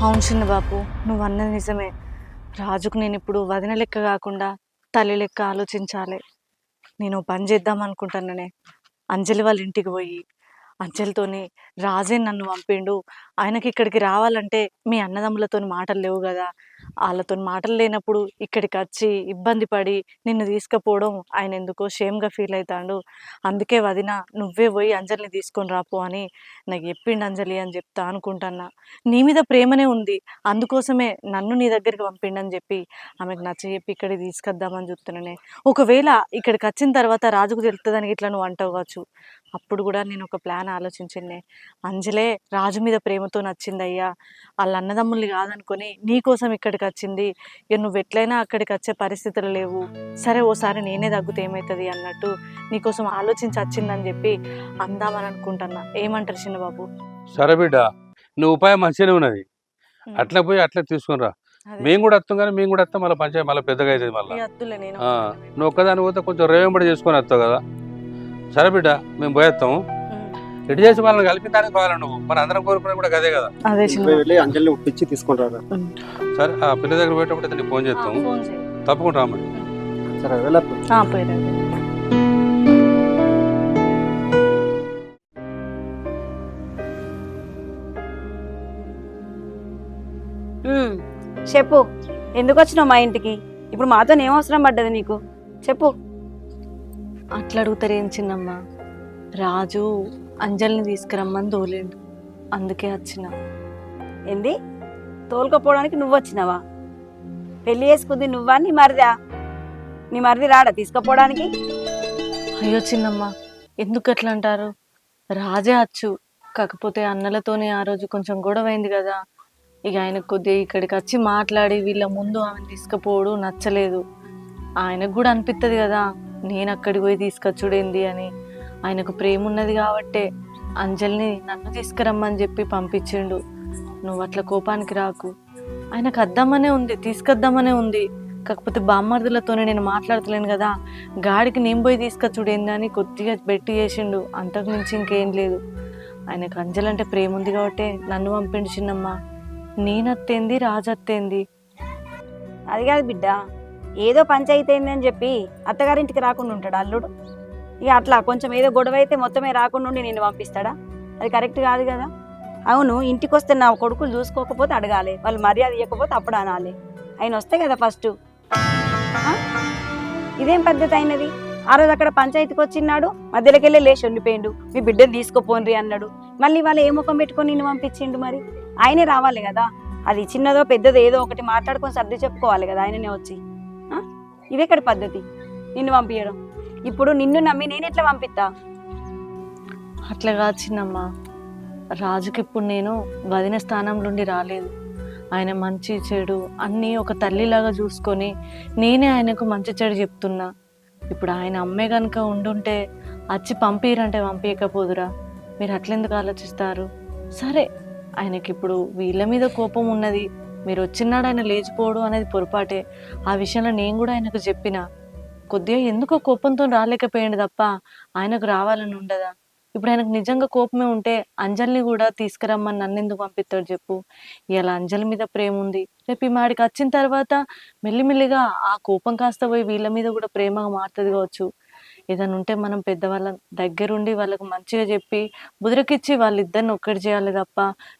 అవును చిన్న బాపు నువ్వు అన్నది నిజమే. రాజుకు నేను ఇప్పుడు వదిన లెక్క కాకుండా తల్లి లెక్క ఆలోచించాలి. నేను పని చేద్దాం అనుకుంటాననే అంజలి వాళ్ళ ఇంటికి పోయి అంజలితోని రాజే నన్ను పంపిండు. ఆయనకి ఇక్కడికి రావాలంటే మీ అన్నదమ్ములతో మాటలు లేవు కదా. వాళ్ళతో మాటలు లేనప్పుడు ఇక్కడికి వచ్చి ఇబ్బంది పడి నిన్ను తీసుకుపోవడం ఆయన ఎందుకో షేమ్గా ఫీల్ అవుతాడు అందుకే వదిన నువ్వే పోయి అంజలిని తీసుకొని రాపో అని నాకు చెప్పిండు అంజలి అని చెప్తా అనుకుంటున్నా. నీ మీద ప్రేమనే ఉంది. అందుకోసమే నన్ను నీ దగ్గరికి పంపిండని చెప్పి ఆమెకు నచ్చ చెప్పి ఇక్కడికి తీసుకొద్దామని చెప్తున్నానే ఒకవేళ ఇక్కడికి వచ్చిన తర్వాత రాజుకు తెలుస్తుందని ఇట్లా నువ్వు అంటావు కావచ్చు. అప్పుడు కూడా నేను ఒక ప్లాన్ ఆలోచించిండే అంజలే రాజు మీద ప్రేమతో నచ్చింది అయ్యా వాళ్ళ అన్నదమ్ముల్ని కాదనుకొని నీ కోసం ఇక్కడికి వచ్చింది. నువ్వు ఎట్లయినా అక్కడికి వచ్చే పరిస్థితులు లేవు. సరే ఓసారి నేనే తగ్గుతే ఏమవుతుంది అన్నట్టు నీకోసం ఆలోచించి వచ్చిందని చెప్పి అందామని అనుకుంటున్నా. ఏమంటారు చిన్నబాబు? సరే బిడ్డ నువ్వు ఉపాయం మంచిగానే ఉన్నది. అట్లా పోయి అట్లా తీసుకుని రా. అదే. మేము కూడా వస్తాం కానీ మేము కూడా వస్తాం మళ్ళీ పంచాయతీ మళ్ళీ పెద్దగా అవుతుంది మళ్ళీ. నువ్వు ఒక్కదాని పోతే కొంచెం రేవంబడి చేసుకొని వస్తావు కదా. సరే బిడ్డ మేము పోయేస్తాము. ఎటు చేసి వాళ్ళని కలిపిదానికి కావాలి నువ్వు. మరి అందరం కోరుకునేది కూడా గదే కదా. అదే చిన్న వెళ్ళి అంజలిని రారా. సరే ఆ పిల్ల దగ్గర పోయేటప్పుడు అయితే నీకు ఫోన్ చేస్తాము. ఫోన్ చేయి. తప్పకుండా రామ్మని సరే ఉమ్, చెప్పు. ఎందుకు వచ్చినావు మా ఇంటికి? ఇప్పుడు మాతో ఏం అవసరం పడ్డది నీకు? చెప్పు. అట్లా అడుగుతారు ఏం చిన్నమ్మ? రాజు అంజలిని తీసుకురమ్మని తోలేండు. అందుకే వచ్చిన. ఏంది? తోలుకపోవడానికి నువ్వు వచ్చినావా? పెళ్ళి చేసుకుంది నువ్వా నీ మరిదా? నీ మరిది రాడా తీసుకుపోవడానికి? అయ్యో చిన్నమ్మ ఎందుకు అట్లా అంటారు రాజే వచ్చు కాకపోతే అన్నలతోనే ఆ రోజు కొంచెం గొడవ అయింది కదా. ఇక ఆయన కొద్దిగా ఇక్కడికి వచ్చి మాట్లాడి వీళ్ళ ముందు ఆమెను తీసుకుపోవడం నచ్చలేదు. ఆయనకు కూడా అనిపిస్తుంది కదా. నేను అక్కడికి పోయి తీసుకొచ్చుడేంది అని. ఆయనకు ప్రేమ ఉన్నది కాబట్టే అంజలిని నన్ను తీసుకురమ్మని చెప్పి పంపించిండు. నువ్వు అట్లా కోపానికి రాకు. ఆయనకు అద్దామనే ఉంది తీసుకొద్దామనే ఉంది. కాకపోతే బామ్మర్దులతోనే నేను మాట్లాడతలేను కదా. గాడికి నేను పోయి తీసుకొచ్చుడేంది అని కొద్దిగా బెట్టి చేసిండు. అంతకు మించి ఇంకేం లేదు. ఆయనకు అంజలంటే ప్రేమ ఉంది కాబట్టి నన్ను పంపిండు చిన్నమ్మ. నేనత్తేంది రాజత్తేంది? అది కాదు బిడ్డ. ఏదో పంచాయితీ అయింది అని చెప్పి అత్తగారింటికి రాకుండా ఉంటాడు అల్లుడు? ఇక అట్లా కొంచెం ఏదో గొడవ అయితే మొత్తమే రాకుండా ఉండి నేను పంపిస్తాడా? అది కరెక్ట్ కాదు కదా. అవును ఇంటికి వస్తే నా కొడుకులు చూసుకోకపోతే అడగాలి వాళ్ళు మర్యాద ఇవ్వకపోతే అప్పుడు అనాలి. ఆయన వస్తే కదా ఫస్ట్ ఇదేం పద్ధతి అయినది? ఆ రోజు అక్కడ పంచాయతీకి వచ్చిన్నాడు మధ్యలోకి వెళ్ళి లేచి ఉండిపోయిండు. మీ బిడ్డను తీసుకుపోండి అన్నాడు. మళ్ళీ వాళ్ళు ఏ ముఖం పెట్టుకొని నిన్ను పంపించిండు మరి? ఆయనే రావాలి కదా. అది చిన్నదో పెద్దదో ఏదో ఒకటి మాట్లాడుకొని సర్ది చెప్పుకోవాలి కదా ఆయననే వచ్చి. ఇది ఎక్కడ పద్ధతి. నిన్ను పంపించడం ఇప్పుడు నిన్ను నమ్మి నేను ఎట్లా పంపిస్తా అట్లా కాదు చిన్నమ్మ. రాజుకి ఇప్పుడు నేను వదిన స్థానం నుండి రాలేదు. ఆయన మంచి చెడు అన్నీ ఒక తల్లిలాగా చూసుకొని నేనే ఆయనకు మంచి చెడు చెప్తున్నా. ఇప్పుడు ఆయన అమ్మే కనుక ఉండుంటే వచ్చి పంపిరంటే పంపించకపోదురా మీరు అట్లెందుకు ఆలోచిస్తారు? సరే ఆయనకి ఇప్పుడు వీళ్ళ మీద కోపం ఉన్నది మీరు వచ్చినాడు ఆయన లేచిపోవడం అనేది పొరపాటే. ఆ విషయంలో నేను కూడా ఆయనకు చెప్పిన. కొద్దిగా ఎందుకో కోపంతో రాలేకపోయాడు తప్ప ఆయనకు రావాలని ఉండదా? ఇప్పుడు ఆయనకు నిజంగా కోపమే ఉంటే అంజలిని కూడా తీసుకురమ్మని నన్ను ఎందుకు పంపిస్తాడు చెప్పు? ఇలా అంజలి మీద ప్రేమ ఉంది. రేపు ఈ మాడికి వచ్చిన తర్వాత మెల్లిమెల్లిగా ఆ కోపం కాస్త పోయి వీళ్ళ మీద కూడా ప్రేమగా మారుతుంది కావచ్చు. ఏదైనా ఉంటే మనం పెద్దవాళ్ళ దగ్గరుండి వాళ్ళకు మంచిగా చెప్పి బుదిరకిచ్చి వాళ్ళిద్దరిని ఒక్కటి చేయాలి తప్ప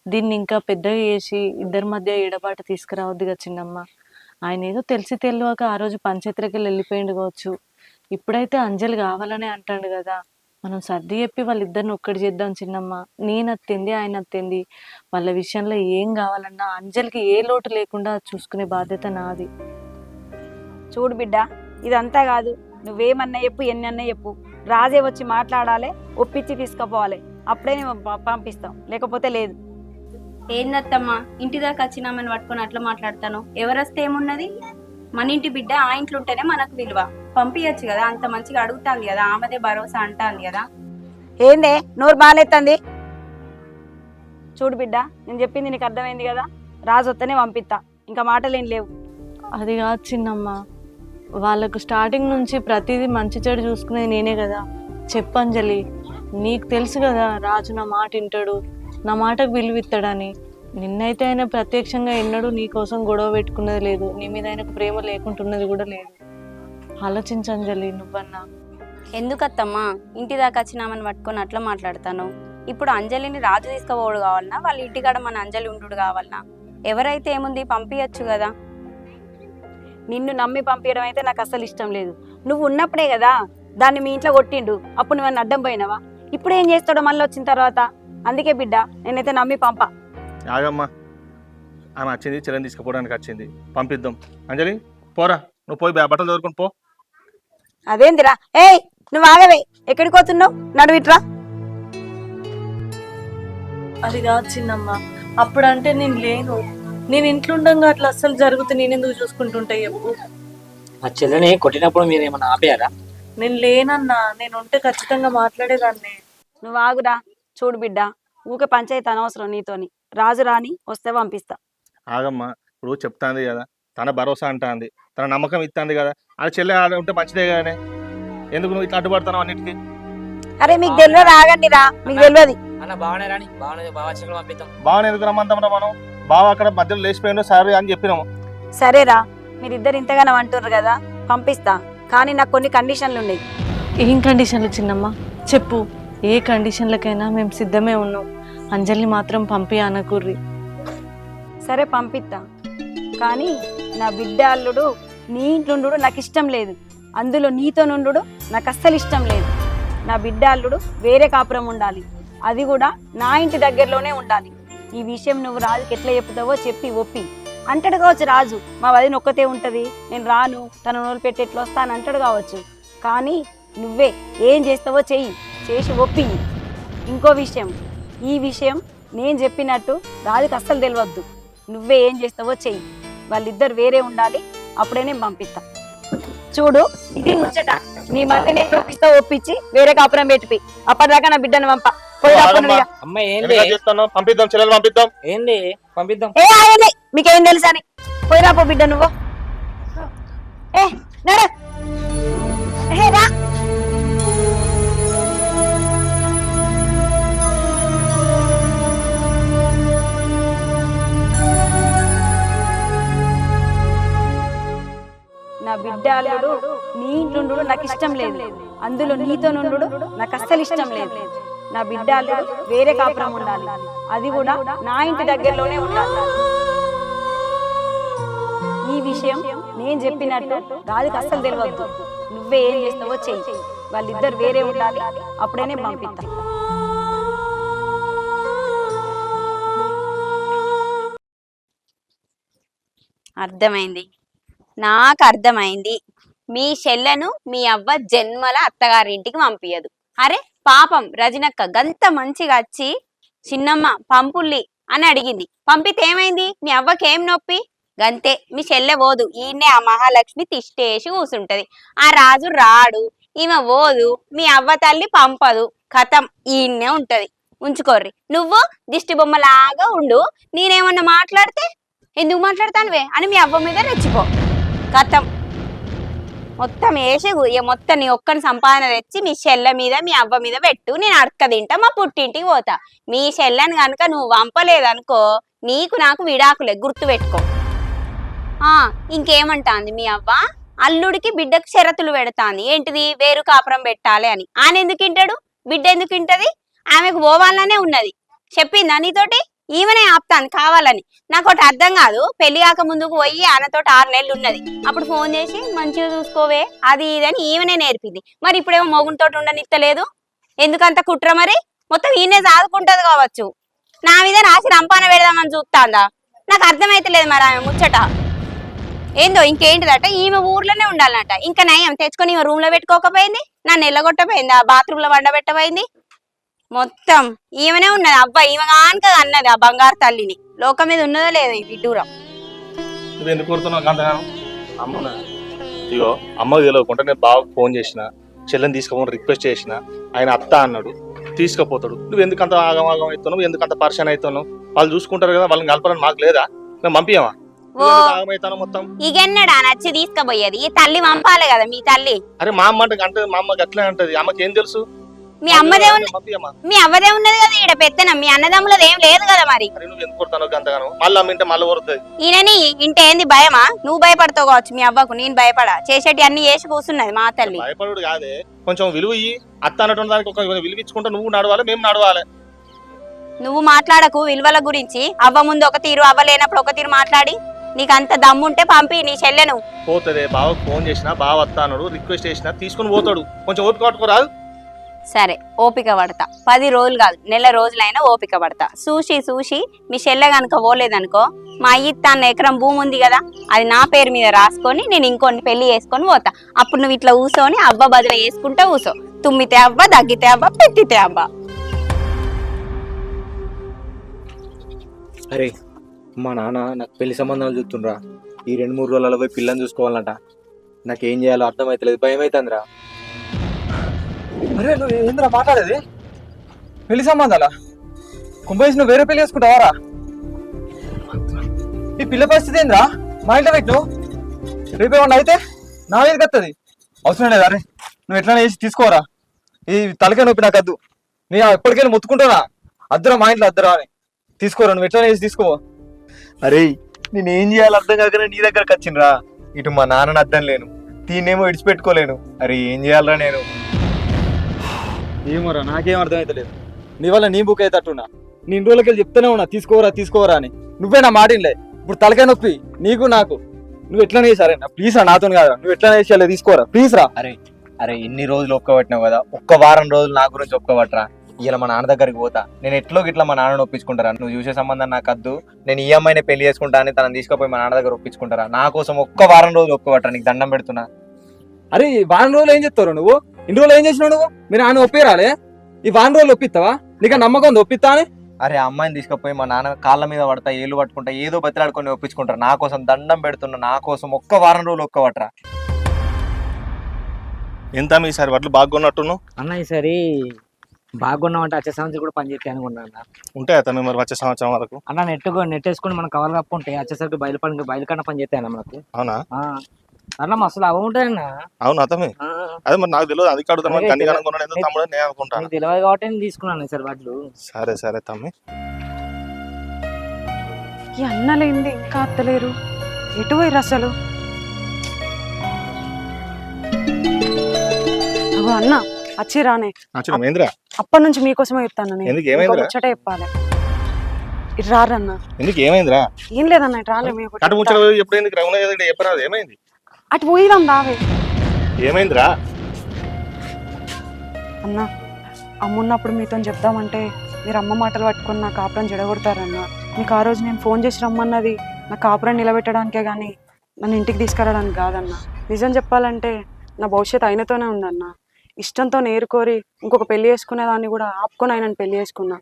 దీన్ని ఇంకా పెద్దగా చేసి ఇద్దరి మధ్య ఎడబాటు తీసుకురావద్దు కదా చిన్నమ్మ. ఆయన ఏదో తెలిసి తెలియక ఆ రోజు పంచాయతీలకి వెళ్ళిపోయిండు కావచ్చు. ఇప్పుడైతే అంజలి కావాలనే అంటాడు కదా. మనం సర్ది చెప్పి వాళ్ళిద్దరిని ఒక్కటి చేద్దాం చిన్నమ్మ. నేను అత్తింది ఆయన అత్తింది. వాళ్ళ విషయంలో ఏం కావాలన్నా అంజలికి ఏ లోటు లేకుండా చూసుకునే బాధ్యత నాది. చూడు బిడ్డ ఇదంతా కాదు. నువ్వేమన్నా చెప్పు ఎన్ని అన్నా చెప్పు. రాజే వచ్చి మాట్లాడాలి ఒప్పించి తీసుకుపోవాలి. అప్పుడే నేను పంపిస్తాం. లేకపోతే లేదు. ఏందత్తమ్మా? ఇంటి దాకా వచ్చినామని పట్టుకొని అట్లా మాట్లాడతాను? ఎవరొస్తే ఏమున్నది? మన ఇంటి బిడ్డ ఆ ఇంట్లో ఉంటేనే మనకు విలువ. పంపించచ్చు కదా? అంత మంచిగా అడుగుతాంది కదా? ఆమెదే భరోసా అంటాంది కదా? ఏందే? నోరు బాగాలేస్తుంది చూడు బిడ్డ నేను చెప్పింది నీకు అర్థమైంది కదా? రాజు వస్తేనే పంపిస్తా. ఇంకా మాటలేం లేవు. అది కాదు చిన్నమ్మ. వాళ్ళకు స్టార్టింగ్ నుంచి ప్రతిదీ మంచి చెడు చూసుకునేది నేనే కదా. చెప్పంజలి నీకు తెలుసు కదా రాజు నా మాట వింటాడు నా మాటకు విలువ ఇస్తాడని. నిన్నైతే ఆయన ప్రత్యక్షంగా ఎన్నడూ నీ కోసం గొడవ పెట్టుకున్నది లేదు నీ మీద ఆయనకు ప్రేమ లేకుంటున్నది కూడా లేదు. ఆలోచించంజలి నువ్వన్నా. ఎందుకత్తమ్మా? ఇంటి దాకా వచ్చినామని పట్టుకొని అట్లా మాట్లాడతాను. ఇప్పుడు అంజలిని రాజు తీసుకుపోవడు కావాలన్నా వాళ్ళ ఇంటికాడ మన అంజలి ఉండు కావాలన్నా. ఎవరైతే ఏముంది పంపించచ్చు కదా. నిన్ను నమ్మి పంపించడం అయితే నాకు అస్సలు ఇష్టం లేదు. నువ్వు ఉన్నప్పుడే కదా దాన్ని మీ ఇంట్లో కొట్టిండు. అప్పుడు నువ్వు నన్ను అడ్డం పోయినావా? ఇప్పుడు ఏం చేస్తాడో మళ్ళీ వచ్చిన తర్వాత? అందుకే బిడ్డ నేనైతే నమ్మి పంప. ఆగమ్మా. ఆమె వచ్చింది చెల్లెని తీసుకుపోవడానికి వచ్చింది పంపిద్దాం. అంజలి పోరా. నువ్వు పోయి బట్టలు దొరుకుని పో. అదేందిరా? ఏయ్ నువ్వు ఆగవే. ఎక్కడికి పోతున్నావు? నడువిట్రా అది కాదు చిన్నమ్మ. అప్పుడంటే నేను లేను. నేను ఇంట్లో ఉండగా అట్లా అస్సలు జరుగుతూ నేను ఎందుకు చూసుకుంటుంటా చెప్పు. మా చెల్లెని కొట్టినప్పుడు మీరు ఏమన్నా ఆపేయారా నేను లేనన్నా నేను ఉంటే ఖచ్చితంగా మాట్లాడేదాన్ని. నువ్వు ఆగురా చూడు బిడ్డ ఊకే పంచాయతీ అనవసరం నీతోని. రాజు రాని వస్తే పంపిస్తా. ఆగమ్మా ఇప్పుడు చెప్తాంది కదా తన భరోసా అంటాంది తన నమ్మకం ఇస్తుంది కదా అది చెల్లె ఆడ ఉంటే మంచిదే కదనే. ఎందుకు నువ్వు ఇట్లా అడ్డుపడతావు అన్నిటికీ? అరే మీకు తెలియదు ఆగండి రా మీకు తెలియదు. అన్న బాగానే రాని బాగానే బాగా చెల్లెలు పంపిద్దాం. బాగా ఎందుకు రమ్మంటాం రా మనం? బావ అక్కడ మధ్యలో లేచిపోయిండు సరే అని చెప్పినాము. సరేరా మీరిద్దరు ఇంతగానో అంటున్నారు కదా పంపిస్తా. కానీ నాకు కొన్ని కండిషన్లు ఉన్నాయి ఏం కండిషన్లు చిన్నమ్మ? చెప్పు. ఏ కండిషన్లకైనా మేము సిద్ధమే ఉన్నాం. అంజలిని మాత్రం పంపి అనకుర్రి సరే పంపిస్తా. కానీ నా బిడ్డ అల్లుడు నీ ఇంట్లుండు నాకు ఇష్టం లేదు. అందులో నీతో నుండు నాకు అస్సలు ఇష్టం లేదు. నా బిడ్డ అల్లుడు వేరే కాపురం ఉండాలి. అది కూడా నా ఇంటి దగ్గరలోనే ఉండాలి. ఈ విషయం నువ్వు రాజుకి ఎట్లా చెప్తావో చెప్పి ఒప్పి. అంటాడు కావచ్చు రాజు మా వదిన ఒక్కతే ఉంటుంది నేను రాను తన నోరు పెట్టి ఎట్లా వస్తాను అంటాడు కావచ్చు. కానీ నువ్వే ఏం చేస్తావో చెయ్యి చేసి ఒప్పి. ఇంకో విషయం ఈ విషయం నేను చెప్పినట్టు రాజుకి అస్సలు తెలియవద్దు నువ్వే ఏం చేస్తావో చెయ్యి. వాళ్ళిద్దరు వేరే ఉండాలి అప్పుడే నేను పంపిస్తాను చూడు ఇది ముచ్చట. నీ మళ్ళీ నేను ఒప్పిస్తా ఒప్పించి వేరే కాపురం పెట్టిపి అప్పటిదాకా నా బిడ్డను పంప. పంపిద్దాం చెల్లెలు పంపిద్దాం. ఏంది? పంపిద్దాం. ఏ ఆయనే మీకేం తెలుసా అని. పోయి రా పో బిడ్డ నువ్వు. ఏ నడు. ఇష్టం లేదు. అందులో నీతో నుండు నాకు అస్సలు ఇష్టం లేదు. నా బిడ్డ వేరే కాపురం ఉండాలి. అది కూడా నా ఇంటి దగ్గరలోనే ఉండాలి. ఈ విషయం నేను చెప్పినట్టు రాజుకి అస్సలు తెలియదు నువ్వే ఏం చేస్తావో చెయ్యి. వాళ్ళిద్దరు వేరే ఉండాలి. అప్పుడే పంపిస్తా అర్థమైంది. నాకు అర్థమైంది. మీ చెల్లెను మీ అవ్వ జన్మల అత్తగారింటికి పంపించదు అరే పాపం రజనక్క గంత మంచిగా వచ్చి చిన్నమ్మ పంపుల్లి అని అడిగింది. పంపితే ఏమైంది? మీ అవ్వకేం నొప్పి? గంతే మీ చెల్లె పోదు. ఈయనే ఆ మహాలక్ష్మి తిష్టేసి కూసుంటది. ఆ రాజు రాడు ఈమె పోదు మీ అవ్వ తల్లి పంపదు. కథం ఈయనే ఉంటది. ఉంచుకోర్రి. నువ్వు దిష్టి బొమ్మలాగా ఉండు. నేనేమన్నా మాట్లాడితే? ఎందుకు మాట్లాడతానువే? అని మీ అవ్వ మీద రెచ్చిపో. కథం మొత్తం వేసి మొత్తం నీ ఒక్కని సంపాదన తెచ్చి మీ చెల్ల మీద మీ అవ్వ మీద పెట్టు. నేను అడక తింటా మా పుట్టింటికి పోతా. మీ చెల్లని కనుక నువ్వు వంపలేదనుకో నీకు నాకు విడాకులే గుర్తు పెట్టుకో. ఇంకేమంటాంది మీ అవ్వ? అల్లుడికి బిడ్డకు షరతులు పెడతాంది. ఏంటిది? వేరు కాపురం పెట్టాలి అని. ఆయన ఎందుకు ఇంటాడు? బిడ్డ ఎందుకు ఇంటది? ఆమెకు పోవాలనే ఉన్నది. చెప్పిందా నీతోటి? ఈమెనే ఆపుతాను కావాలని. నాకు ఒకటి అర్థం కాదు. పెళ్ళి కాక ముందుకు పోయి ఆయనతోటి ఆరు నెలలు ఉన్నది. అప్పుడు ఫోన్ చేసి మంచిగా చూసుకోవే. అది ఇది అని ఈమెనే నేర్పింది. మరి ఇప్పుడేమో మొగునితోటి ఉండనిస్తలేదు ఎందుకంత కుట్ర మరి? మొత్తం ఈయనే సాదుకుంటది కావచ్చు. నా మీద రాసి రంపాన పెడదామని చూస్తాందా నాకు అర్థమైతలేదు మరి ఆమె ముచ్చట. ఏందో ఇంకేంటిదట? ఈమె ఊర్లోనే ఉండాలన్నట. ఇంకా నయం. తెచ్చుకొని ఈమె రూమ్లో పెట్టుకోకపోయింది. నన్ను ఎల్లగొట్టపోయింది. ఆ బాత్రూమ్లో వండబెట్టబోయింది మొత్తం ఈమెనే ఉన్నది. అబ్బా ఈమె కానుక అన్నది ఆ బంగారు తల్లిని. లోకం మీద ఉన్నదో లేదో ఈ విడ్డూరం. నువ్వు ఎందుకు కోరుతున్నావు అంతగానం అమ్మ ఇగో అమ్మకి తెలియకుండా నేను బాగా ఫోన్ చేసిన చెల్లెని తీసుకోమని రిక్వెస్ట్ చేసిన ఆయన అత్త అన్నాడు తీసుకుపోతాడు. నువ్వు ఎందుకు అంత ఆగమాగం అవుతున్నావు? ఎందుకు అంత పరిచయం అవుతున్నావు? వాళ్ళు చూసుకుంటారు కదా వాళ్ళని కలపాలని మాకు లేదా? మేము పంపించమా ఇగెన్నడా? నచ్చి తీసుకుపోయేది. ఈ తల్లి పంపాలి కదా మీ తల్లి. అరే మా అమ్మ అంటే అంటే మా అమ్మకి అట్లే అంటది. అమ్మకి ఏం తెలుసు? మీ అమ్మదే మీ అవ్వదే ఉన్నది కదా ఈడ పెత్తనం. మీ అన్నదమ్ములది ఏం లేదు కదా మరి. నువ్వు ఎందుకు కొడతాను అంతగానో మళ్ళీ అమ్మింటే మళ్ళీ కొడుతుంది. ఈయనని ఇంటే ఏంది భయమా? నువ్వు భయపడతావు కావచ్చు మీ అవ్వకు నేను భయపడా. చేసేటి అన్ని చేసి కూర్చున్నది మా తల్లి. భయపడు కాదే. కొంచెం విలువ ఇయ్యి. అత్త అన్నటువంటి దానికి ఒక విలువ ఇచ్చుకుంటే నువ్వు నడవాలి మేము నడవాలి. నువ్వు మాట్లాడకు విలువల గురించి. అవ్వ ముందు ఒక తీరు అవ్వ లేనప్పుడు ఒక తీరు మాట్లాడి. నీకు అంత దమ్ముంటే పంపి నీ చెల్లెను. పోతుంది బావకు ఫోన్ చేసినా బావ వస్తా అన్నాడు రిక్వెస్ట్ చేసినా తీసుకుని పోతాడు. కొంచెం ఓపిక పట్టుకోరాదు సరే ఓపిక పడతా. పది రోజులు కాదు నెల రోజులైనా ఓపిక పడతా. చూసి చూసి మీ చెల్లె కనుక పోలేదనుకో మా అయ్యిత్త అన్న ఎకరం భూమి ఉంది కదా అది నా పేరు మీద రాసుకొని నేను ఇంకొన్ని పెళ్ళి చేసుకొని పోతా. అప్పుడు నువ్వు ఇట్లా ఊసోని అవ్వ బదులు వేసుకుంటా ఊసో. తుమ్మితే అవ్వ దగ్గితే అవ్వ పెట్టితే అవ్వ. అరే మా నాన్న నాకు పెళ్ళి సంబంధాలు చూస్తుండ్రా. ఈ రెండు మూడు రోజులలో పోయి పిల్లని చూసుకోవాలంట. నాకేం చేయాలో అర్థమైతలేదు భయం అవుతుందిరా అరే నువ్వు ఏంద్రా మాట్లాడేది? పెళ్ళి సంబంధాలా? కుంభేష్ నువ్వు వేరే పెళ్ళి చేసుకుంటావారా? ఈ పిల్ల పరిస్థితి ఏంద్రా? మా ఇంట్లో పెట్టు. రేపు ఏమన్నా అయితే నా మీద కత్తది అవసరం లేదా అరే నువ్వు ఎట్లా చేసి తీసుకోరా? ఈ తలకే నొప్పి నాకు వద్దు. నేను ఎప్పటికైనా మొత్తుకుంటానా? అద్దరా మా ఇంట్లో అద్దరా అని. తీసుకోరా నువ్వు ఎట్లా చేసి తీసుకో అరే నేను ఏం చేయాలో అర్థం కాకనే నీ దగ్గరకు వచ్చిండ్రా. ఇటు మా నాన్నని అర్థం లేను. దీన్నేమో ఇడిచిపెట్టుకోలేను. అరే ఏం చేయాలరా నేను? ఏమోరా నాకేం అర్థమైతలేదు. నీ వల్ల నీ బుక్ అవుతట్టున్నా నీ ఇన్ని రోజులకి వెళ్ళి చెప్తూనే ఉన్నా తీసుకోరా తీసుకోరా అని. నువ్వే నా మాట ఇన్లే ఇప్పుడు తలకాయ నొప్పి నీకు నాకు. నువ్వు ఎట్లా సరే ప్లీజ్ రా నాతో కాదు. నువ్వు ఎట్లా చేయాలి తీసుకోరా. ప్లీజ్ రా. అరే అరే ఇన్ని రోజులు ఒక్కబట్టినావు కదా. ఒక్క వారం రోజులు నా గురించి ఒక్కబట్టరా. ఇలా మా నాన్న దగ్గరికి పోతా. నేను ఎట్లో గిట్లా మా నాన్నని ఒప్పించుకుంటారా? నువ్వు చూసే సంబంధం నాకు వద్దు. నేను ఈ అమ్మాయిని పెళ్ళి చేసుకుంటా అని తనని తీసుకుపోయి మా నాన్న దగ్గర ఒప్పించుకుంటారా? నా కోసం ఒక్క వారం రోజులు ఒప్పుకోబట్టరా నీకు దండం పెడుతున్నా. అరే వారం రోజులు ఏం చెప్తారు నువ్వు? ఇన్ని రోజులు ఏం చేసినావు నువ్వు? మీరు ఆయన ఒప్పిరాలే? ఈ వారం రోజులు ఒప్పిస్తావా? నీకు నమ్మకం ఉంది? ఒప్పిస్తా అని అరే అమ్మాయిని తీసుకుపోయి మా నాన్న కాళ్ళ మీద పడతా ఏళ్ళు పట్టుకుంటా ఏదో బతిలాడుకొని ఒప్పించుకుంటారు. నా కోసం దండం పెడుతున్నా నా కోసం ఒక్క వారం రోజులు ఒక్కబట్టరా ఎంత మీ సార్ వడ్లు బాగా కొన్నట్టును అన్న ఈసారి బాగున్నామంటే వచ్చే సంవత్సరం కూడా పని చేస్తే అనుకున్నా అన్న. ఉంటాయి అత్త మరి వచ్చే సంవత్సరం వరకు. అన్న నెట్ నెట్ వేసుకొని మనం కవర్ కప్పుకుంటే వచ్చేసరికి బయలు పని బయలు కన్నా పని చేస్తే అన్న మనకు. అవునా? ఆ. అన్న లాభం ఉంటుంది అన్న. అవును అతమే. అదే మరి నాకు తెలియదు అది కడుగుతాను అదే కన్ని. కనుక్కున్నాను ఎందుకు తమ్ముడు నేను అనుకుంటాను. నీకు తెలియదు కాబట్టి నేను తీసుకున్నాను సార్ వాటిలు సరే సరే తమ్మి. ఈ అన్నలేంది ఇంకా అత్తలేరు. ఎటు పోయిరు అసలు? అన్న వచ్చి రానే. అప్పటి నుంచి మీకోసమే చెప్తాను నేను. ఎందుకు ఏమైందిరా? ముచ్చట చెప్పాలి. ఇటు రారన్న. ఎందుకు ఏమైందిరా? ఏం లేదన్న రాలే ఎప్పుడు ఎందుకు రమణ చెప్పరాదు ఏమైంది? అటు పోయిదాం రావే ఏమైందిరా? అన్న అమ్మున్నప్పుడు మీతో చెప్దామంటే మీరు అమ్మ మాటలు పట్టుకొని నా కాపురం జడగొడతారన్న మీకు ఆ రోజు నేను ఫోన్ చేసి రమ్మన్నది. నా కాపురం నిలబెట్టడానికే కానీ నన్ను ఇంటికి తీసుకురావడానికి కాదన్న. నిజం చెప్పాలంటే నా భవిష్యత్తు ఆయనతోనే ఉందన్న. ఇష్టంతో నేరుకోరి ఇంకొక పెళ్ళి చేసుకునేదాన్ని కూడా ఆపుకొని ఆయనను పెళ్ళి చేసుకున్నా.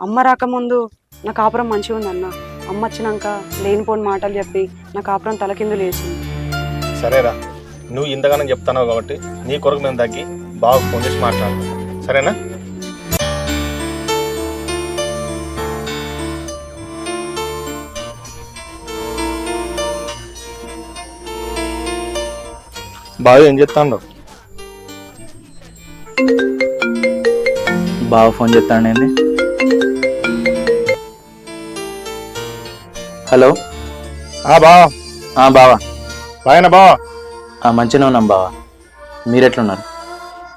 అమ్మ రాకముందు నా కాపురం మంచిగా ఉందన్న అమ్మ వచ్చినాక లేనిపోని మాటలు చెప్పి నా కాపురం తలకిందు లేచింది సరేరా నువ్వు ఇంతగానో చెప్తున్నావు కాబట్టి నీ కొరకు మేము తగ్గి బాగా ఫోన్ చేసి మాట్లాడతాం సరేనా? బాగా ఏం చెప్తాను బాగా ఫోన్ చెప్తాను ఏంది హలో? ఆ బావా. ఆ బావా. బాగానే బావా. ఆ మంచిగా ఉన్నాం బావా. మీరెట్లున్నారు?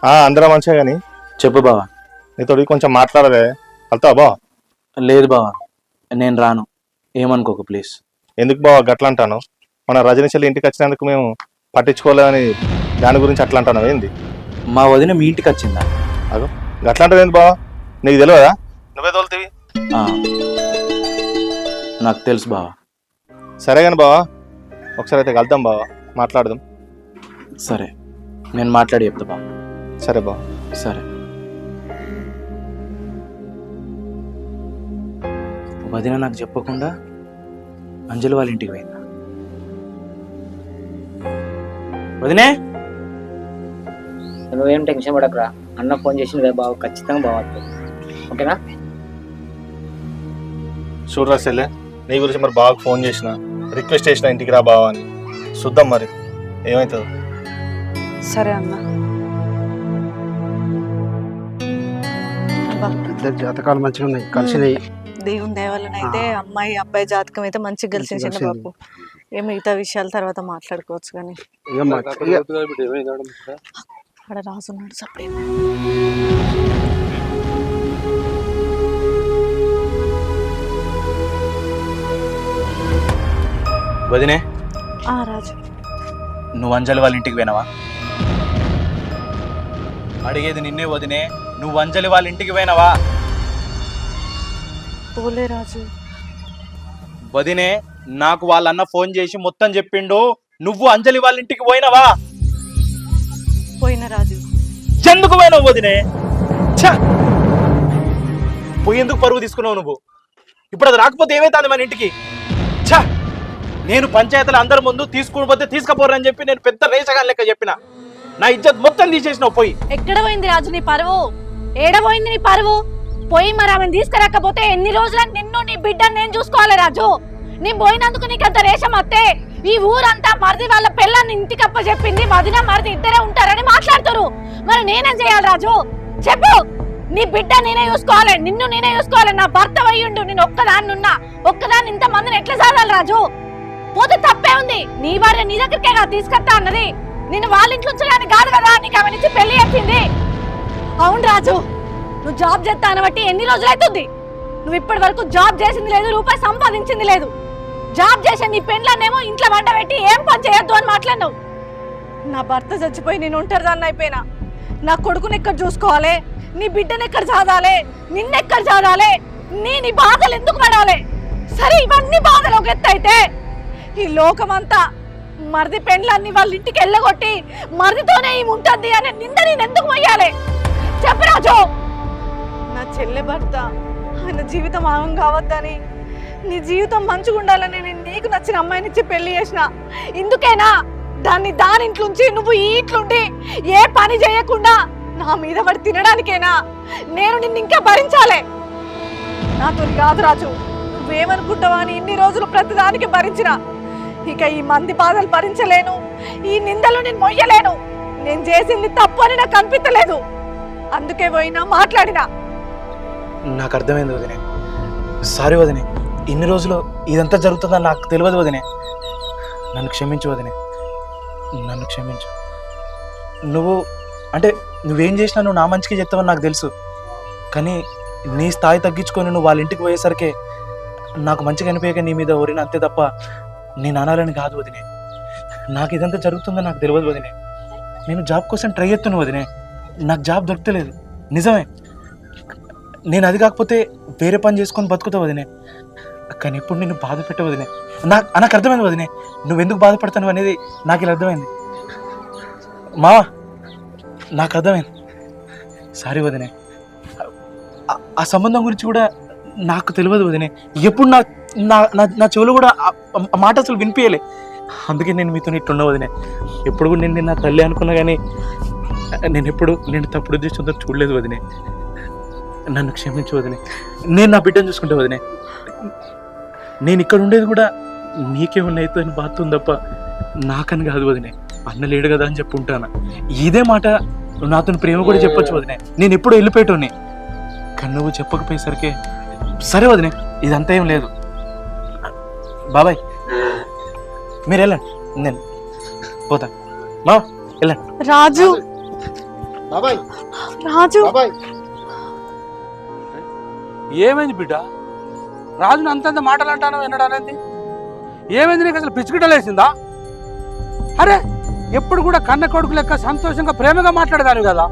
ఆ, అందరం మంచిగా కానీ చెప్పు బావా. నీతో కొంచెం మాట్లాడలే. వెళ్తావా బావా? లేదు బావా. నేను రాను. ఏమనుకోకు ప్లీజ్. ఎందుకు బావా గట్ల అంటాను మన రజనీ చెల్లి ఇంటికి వచ్చినందుకు మేము పట్టించుకోలేదని దాని గురించి అట్లా అంటాను ఏంది? మా వదిన మీ ఇంటికి వచ్చిందా? గట్ల అంటే ఏంది బావా? నీకు తెలియదా నువ్వే తోలుతీవి. నాకు తెలుసు బావా. సరే కానీ బావా ఒకసారి అయితే కలుద్దాం బావా. మాట్లాడదాం. సరే. నేను మాట్లాడి చెప్తా బావా. సరే బావా. సరే. వదిన నాకు చెప్పకుండా అంజలి వాళ్ళ ఇంటికి పోయిందా? వదినే? నువ్వేం టెన్షన్ పడకరా. అన్న ఫోన్ చేసి నువ్వే బావ ఖచ్చితంగా బాగుంటుంది ఓకేనా? చూడరా సెల్లె నీ గురించి మరి బాగా ఫోన్ చేసిన. రిక్వెస్ట్ చేసిన ఇంటికి రా బావా అని. చూద్దాం మరి. ఏమవుతుందో సరే అన్న. ఇద్దరు జాతకాలు మంచిగా ఉన్నాయి. కలిసినాయి. దేవుని దయ వల్లనైతే అమ్మాయి అబ్బాయి జాతకం అయితే మంచిగా చిన్న కలిసింది. బాబు. ఏ మిగతా విషయాల తర్వాత మాట్లాడుకోవచ్చు కానీ. అక్కడ రాసున్నాడు సపరేట్. వదినే. ఆ రాజు. నువ్వు అంజలి వాళ్ళ ఇంటికి పోయినావా? అడిగేది నిన్నే వదినే. నువ్వు అంజలి వాళ్ళ ఇంటికి పోయినావా? పోలే రాజు. వదినే నాకు వాళ్ళ అన్న ఫోన్ చేసి మొత్తం చెప్పిండు. నువ్వు అంజలి వాళ్ళ ఇంటికి పోయినావా? పోయిన రాజు. ఎందుకు పోయినావు వదినే! పోయేందుకు పరువు తీసుకున్నావు నువ్వు? ఇప్పుడు అది రాకపోతే ఏమైతుంది మన ఇంటికి? ఛ! నేను పంచాయతీలు అందరి ముందు తీసుకుని పోతే తీసుకుపోరని చెప్పి నేను పెద్ద రేసగా లెక్క చెప్పిన. నా ఇజ్జత్ మొత్తం తీసేసిన పోయి ఎక్కడ పోయింది రాజు నీ పరువు? ఏడ పోయింది నీ పరువు? పోయి మరి ఆమెను తీసుకురాకపోతే ఎన్ని రోజులని నిన్ను నీ బిడ్డ నేను చూసుకోవాలి రాజు. నేను పోయినందుకు నీకు అంత రేషం అత్తే ఈ ఊరంతా మరిది వాళ్ళ పిల్లని ఇంటికి అప్ప చెప్పింది మదిన మరిది ఇద్దరే ఉంటారని మాట్లాడుతారు. మరి నేనేం చేయాలి రాజు? చెప్పు. నీ బిడ్డ నేనే చూసుకోవాలి నిన్ను నేనే చూసుకోవాలి నా భర్త అయ్యుండు నేను ఒక్కదాన్ని ఉన్నా ఒక్కదాన్ని ఇంత మందిని ఎట్లా సాగాలి రాజు? పోతే తప్పే ఉంది. నీ భార్య నీ దగ్గరికే కదా తీసుకొస్తా అన్నది. నేను వాళ్ళ ఇంట్లో ఉంచడానికి కాదు కదా నీకు ఆమె నుంచి పెళ్ళి చెప్పింది అవును రాజు నువ్వు జాబ్ చేస్తాను బట్టి ఎన్ని రోజులు అవుతుంది? నువ్వు ఇప్పటి వరకు జాబ్ చేసింది లేదు రూపాయి సంపాదించింది లేదు. జాబ్ చేసే నీ పెండ్లనేమో ఇంట్లో వంట పెట్టి ఏం పని చేయొద్దు అని మాట్లాడినావు. నా భర్త చచ్చిపోయి నేను ఒంటరిదాన్ని అయిపోయినా. నా కొడుకుని ఎక్కడ చూసుకోవాలి? నీ బిడ్డను ఎక్కడ చదవాలి నిన్నెక్కడ చదవాలి నీ నీ బాధలు ఎందుకు పడాలి? సరే ఇవన్నీ బాధలు ఒక ఎత్తు అయితే ఈ లోకమంతా మరిది పెండ్లన్నీ వాళ్ళ ఇంటికి వెళ్ళగొట్టి మరిదితోనే ఈమె ఉంటుంది అనే నింద నేను ఎందుకు మొయ్యాలి? చెప్పు రాజు. నా చెల్లె భర్త ఆయన జీవితం ఆగం కావద్దని నీ జీవితం మంచిగా ఉండాలని నేను నీకు నచ్చిన అమ్మాయిని ఇచ్చి పెళ్ళి చేసిన. ఇందుకేనా? దాన్ని దాని ఇంట్లోంచి నువ్వు ఈ ఇంట్లుండి ఏ పని చేయకుండా నా మీద పడి తినడానికేనా? నేను నిన్ను ఇంకా భరించాలే. నాతో కాదు రాజు. నువ్వేమనుకుంటావా అని ఇన్ని రోజులు ప్రతిదానికి భరించినా? ఇక ఈ మంది బాధలు భరించలేను. ఈ నిందలు నేను మొయ్యలేను. నేను చేసింది తప్పు అని నాకు అనిపించలేదు. అందుకే పోయినా మాట్లాడినా. నాకు అర్థమైంది వదినే. సారీ వదినే. ఇన్ని రోజులు ఇదంతా జరుగుతుందని నాకు తెలియదు వదినే. నన్ను క్షమించు వదినే. నన్ను క్షమించు. నువ్వు అంటే నువ్వేం చేసినా నువ్వు నా మంచికి చెప్తావని నాకు తెలుసు. కానీ నీ స్థాయి తగ్గించుకొని నువ్వు వాళ్ళ ఇంటికి పోయేసరికి నాకు మంచిగా అనిపించక నీ మీద ఊరిన అంతే తప్ప నేను అనాలని కాదు వదినే. నాకు ఇదంతా జరుగుతుందో నాకు తెలియదు వదినే. నేను జాబ్ కోసం ట్రై చేస్తున్నా వదినే. నాకు జాబ్ దొరకలేదు. నిజమే. నేను అది కాకపోతే వేరే పని చేసుకొని బతుకుతా వదినే. కానీ ఇప్పుడు నేను బాధ పెట్టవదినే నాకు నాకు అర్థమైంది వదినే. నువ్వు ఎందుకు బాధపడతావు అనేది నాకు ఇలా అర్థమైంది. మా నాకు అర్థమైంది. సారీ వదినే. ఆ- సంబంధం గురించి కూడా నాకు తెలియదు వదినే. ఎప్పుడు నాకు నా నా- నా చెవులు కూడా మాట అసలు వినిపించలే అందుకే నేను మీతో ఇట్లున్నా వదినే. ఎప్పుడు కూడా నేను నా తల్లి అనుకున్నా కానీ నేను ఎప్పుడు నేను తప్పుడు ఉద్దేశంతో చూడలేదు వదినే. నన్ను క్షమించు వదినే. నేను నా బిడ్డను చూసుకుంటే వదినే. నేను ఇక్కడ ఉండేది కూడా నీకేమన్నైతే అని బాధతుంది తప్ప నాకని కాదు వదినే. అన్న లేడు కదా అని చెప్పుంటాను ఇదే మాట నాతో ప్రేమ కూడా చెప్పొచ్చు వదినే. నేను ఎప్పుడు వెళ్ళిపోయేటోని కానీ నువ్వు చెప్పకపోయేసరికి సరే వదినే ఇదంతా ఏం లేదు. బాబాయ్ మీరు వెళ్ళండి. నేను పోతా. మా వెళ్ళండి. రాజు. బాబాయ్. రాజు. బాబాయ్. ఏమైంది బిడ్డ? రాజుని అంతంత మాటలు అంటాను వినడానేది ఏమైంది నీకు అసలు పిచ్చుకిటలేసిందా అరే ఎప్పుడు కూడా కన్న కొడుకు లెక్క సంతోషంగా ప్రేమగా మాట్లాడదాను కదా.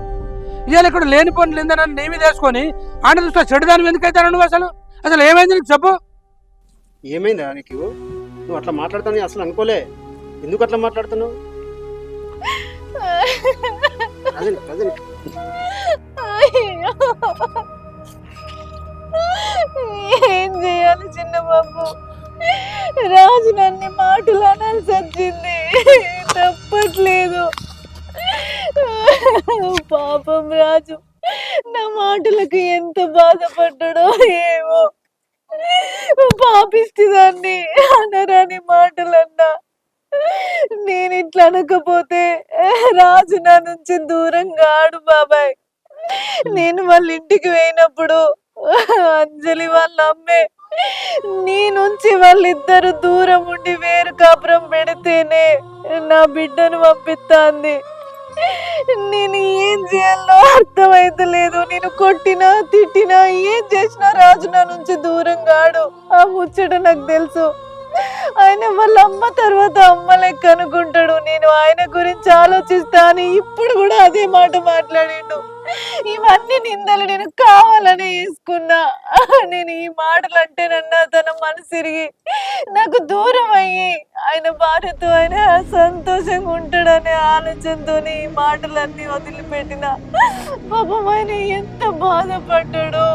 ఇవాళ ఇక్కడ లేని పనులు ఏందని నీ మీద వేసుకొని ఆయన చూస్తే చెడుదాని ఎందుకైతే నువ్వు అసలు? అసలు ఏమైంది నీకు చెప్పు. ఏమైందా నీకు? నువ్వు అట్లా మాట్లాడతాను అసలు అనుకోలే. ఎందుకు అట్లా మాట్లాడుతున్నావు? ఏం చేయాలి చిన్న బాబు రాజు నన్ను మాటలు అనాల్సి వచ్చింది తప్పట్లేదు. పాపం రాజు నా మాటలకు ఎంత బాధపడ్డాడో ఏమో. పాపిస్తుందాన్ని అనరాని మాటలన్నా. నేను ఇట్లా అనకపోతే రాజు నా నుంచి దూరంగా ఆడు బాబాయ్. నేను వాళ్ళ ఇంటికి పోయినప్పుడు అంజలి వాళ్ళ అమ్మే నీ నుంచి వాళ్ళిద్దరు దూరం ఉండి వేరు కాపురం పెడితేనే నా బిడ్డను పంపిస్తాంది నేను ఏం చేయాలో అర్థమైతలేదు. నేను కొట్టినా తిట్టినా ఏం చేసినా రాజు నా నుంచి దూరం కాడు. ఆ ముచ్చట నాకు తెలుసు. ఆయన వాళ్ళ అమ్మ తర్వాత అమ్మ లెక్క అనుకుంటాడు. నేను ఆయన గురించి ఆలోచిస్తా అని ఇప్పుడు కూడా అదే మాట మాట్లాడిండు. ఇవన్నీ నిందలు. నేను కావాలని వేసుకున్నా. నేను ఈ మాటలు అంటే నన్న తన మనసిరిగి నాకు దూరం అయ్యి ఆయన భార్యతో ఆయన సంతోషంగా ఉంటాడనే ఆలోచనతో ఈ మాటలన్నీ వదిలిపెట్టిన. పాపం ఆయన ఎంత బాధపడ్డాడో.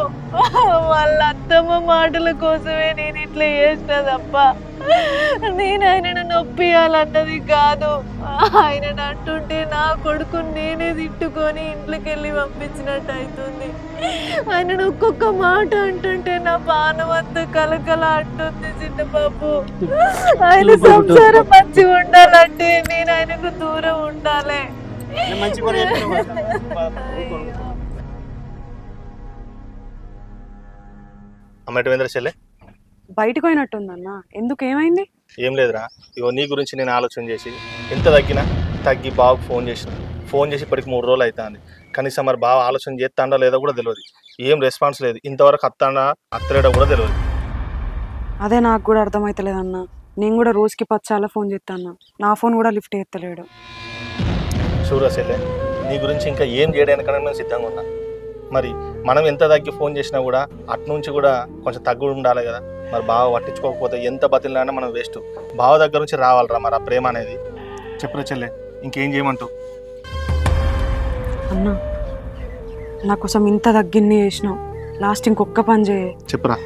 వాళ్ళ అత్తమ్మ మాటల కోసమే నేను ఇట్లా చేసిన తప్ప. నేను ఆయనను నొప్పియాలన్నది కాదు. ఆయనను అంటుంటే నా కొడుకు నేనే తిట్టుకొని ఇంట్లోకి వెళ్ళి పంపించినట్టు అవుతుంది. ఆయనను ఒక్కొక్క మాట అంటుంటే నా పానం అంతా కలకల అంటుంది చిన్న బాబు ఆయన సంసారం మంచిగా ఉండాలంటే నేను ఆయనకు దూరం ఉండాలి. మంచి బయటకు పోయినట్టుందన్న. ఎందుకు ఏమైంది? ఏం లేదురా. ఇగో నీ గురించి నేను ఆలోచన చేసి ఎంత తగ్గినా తగ్గి బావకు ఫోన్ చేసిన. ఫోన్ చేసి ఇప్పటికి మూడు రోజులు అవుతుంది. కనీసం మరి బావ ఆలోచన చేస్తాడా లేదో కూడా తెలియదు ఏం రెస్పాన్స్ లేదు. ఇంతవరకు అత్తాడా అత్తలేడో కూడా తెలియదు అదే నాకు కూడా అర్థమైతలేదన్న నేను కూడా రోజుకి పచ్చాల ఫోన్ చేస్తాను నా ఫోన్ కూడా లిఫ్ట్ ఎత్తలేడు చూడరా చెల్లె నీ గురించి ఇంకా ఏం చేయడానికైనా నేను సిద్ధంగా ఉన్నా. మరి మనం ఎంత తగ్గి ఫోన్ చేసినా కూడా అట్నుంచి కూడా కొంచెం తగ్గు ఉండాలి కదా. మరి బావ పట్టించుకోకపోతే ఎంత బతిలానా మనం వేస్ట్. బావ దగ్గర నుంచి రావాలిరా మరి ఆ ప్రేమ అనేది. చెప్పురా చెల్లె ఇంకేం చేయమంటావు? అన్న నా కోసం ఇంత తగ్గిన్ని చేసినావు. లాస్ట్ ఇంకొక్క పని చేయ. చెప్పురా.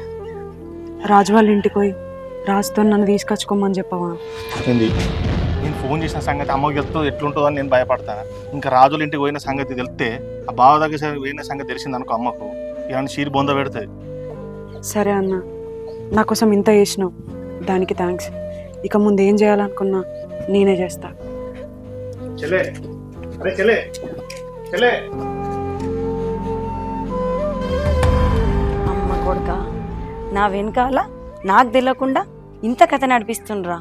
రాజు వాళ్ళ ఇంటికి పోయి రాజుతో నన్ను తీసుకొచ్చుకోమని చెప్పవా? ఏంది? నేను ఫోన్ చేసిన సంగతి అమ్మకి వెళ్తూ ఎట్లుంటుందో అని నేను భయపడతాను? ఇంకా రాజుల ఇంటికి పోయిన సంగతి తెలిస్తే ఆ బావ దగ్గర పోయిన సంగతి తెలిసింది అనుకో అమ్మకు. ఇలాంటి చీర బొంద పెడుతుంది సరే అన్న నా కోసం ఇంత చేసినావు. దానికి థ్యాంక్స్ ఇక ముందు ఏం చేయాలనుకున్నా నేనే చేస్తా. చెల్లె. అరే చెల్లె. అమ్మ కొడుక నా వెనకాల నాకు తెలియకుండా ఇంత కథ నడిపిస్తుండ్రా.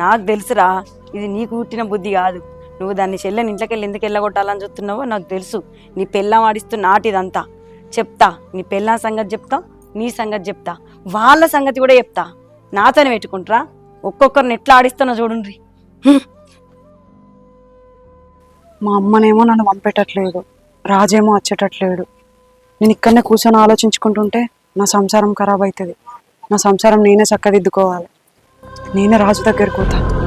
నాకు తెలుసురా ఇది నీకు పుట్టిన బుద్ధి కాదు. నువ్వు దాన్ని చెల్లెని ఇంట్లోకి వెళ్ళి ఎందుకు వెళ్ళగొట్టాలని చూస్తున్నావో నాకు తెలుసు. నీ పెళ్ళం ఆడిస్తున్న నాటిదంతా. చెప్తా నీ పెళ్ళాం సంగతి చెప్తా నీ సంగతి చెప్తా. వాళ్ళ సంగతి కూడా చెప్తా. నాతోనే పెట్టుకుంటారా. ఒక్కొక్కరిని ఎట్లా ఆడిస్తున్నా చూడండి మా అమ్మనేమో నన్ను పంపేటట్లేదు రాజేమో వచ్చేటట్లేడు. నేను ఇక్కడనే కూర్చొని ఆలోచించుకుంటుంటే నా సంసారం ఖరాబ్ అవుతుంది నా సంసారం నేనే చక్కదిద్దుకోవాలి. నేనే రాజు దగ్గరికి పోతాను